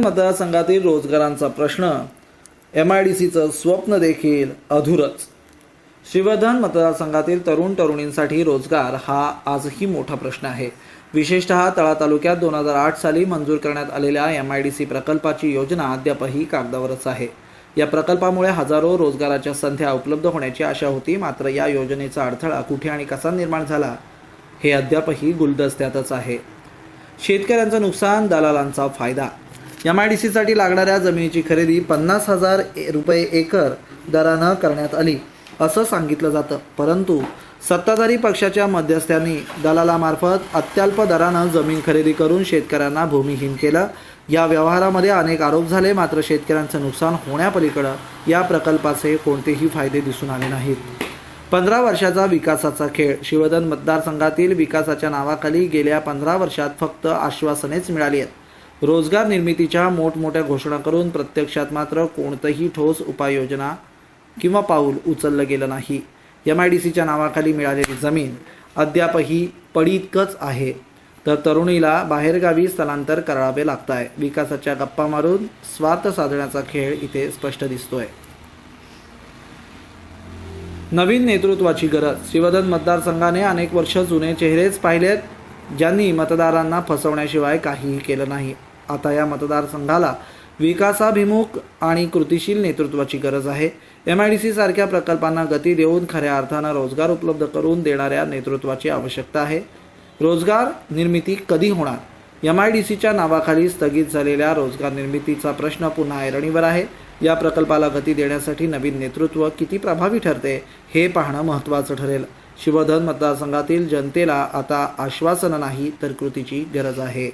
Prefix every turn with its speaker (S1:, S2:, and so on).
S1: मतदारसंघातील रोजगारांचा प्रश्न M I D सीचं स्वप्न देखील अधुरच. श्रीवर्धन मतदारसंघातील तरुण तरुणींसाठी रोजगार हा आजही मोठा प्रश्न आहे. विशेषतः तळा तालुक्यात दोन हजार आठ साली मंजूर करण्यात आलेल्या एम आय डी सी प्रकल्पाची योजना अद्यापही कागदावरच आहे. या प्रकल्पामुळे हजारो रोजगाराच्या संध्या उपलब्ध होण्याची आशा होती मात्र या योजनेचा अडथळा कुठे आणि कसा निर्माण झाला हे अद्यापही गुलदस्त्यातच आहे. शेतकऱ्यांचं नुकसान दलालांचा फायदा एम आय डी सीसाठी लागणाऱ्या जमिनीची खरेदी पन्नास हजार ए- रुपये एकर दरानं करण्यात आली असं सांगितलं जातं. परंतु सत्ताधारी पक्षाच्या मध्यस्थ्यांनी दलालामार्फत अत्यल्प दरानं जमीन खरेदी करून शेतकऱ्यांना भूमिहीन केलं. या व्यवहारामध्ये अनेक आरोप झाले मात्र शेतकऱ्यांचं नुकसान होण्यापलीकडं या प्रकल्पाचे कोणतेही फायदे दिसून आले नाहीत. पंधरा वर्षाचा विकासाचा खेळ. शिवधन मतदारसंघातील विकासाच्या नावाखाली गेल्या पंधरा वर्षात फक्त आश्वासनेच मिळाली आहेत. रोजगार निर्मितीच्या मोठमोठ्या घोषणा करून प्रत्यक्षात मात्र कोणतंही ठोस उपाययोजना किंवा पाऊल उचललं गेलं नाही. एम आय डी सीच्या नावाखाली मिळालेली जमीन अद्यापही पडीतकच आहे. तर तरुणीला बाहेरगावी स्थलांतर करावे लागत आहे विकासाच्या गप्पा मारून स्वार्थ साधण्याचा खेळ इथे स्पष्ट दिसतोय. नवीन नेतृत्वाची गरज. शिवधन मतदारसंघाने अनेक वर्ष जुने चेहरेच पाहिलेत ज्यांनी मतदारांना फसवण्याशिवाय काहीही केलं नाही. आता या मतदारसंघाला विकासाभिमुख आणि कृतिशील नेतृत्वाची गरज आहे. एम आय डी सी सारख्या प्रकल्पांना गती देऊन खऱ्या अर्थानं रोजगार उपलब्ध करून देणाऱ्या नेतृत्वाची आवश्यकता आहे. रोजगार निर्मिती कधी होणार? एम आय डी सीच्या नावाखाली स्थगित झालेल्या रोजगार निर्मितीचा प्रश्न पुन्हा ऐरणीवर आहे. या प्रकल्पाला गती देण्यासाठी नवीन नेतृत्व किती प्रभावी ठरते हे पाहणं महत्त्वाचं ठरेल. शिवधन मतदारसंघातील जनतेला आता आश्वासनं नाही तर कृतीची गरज आहे.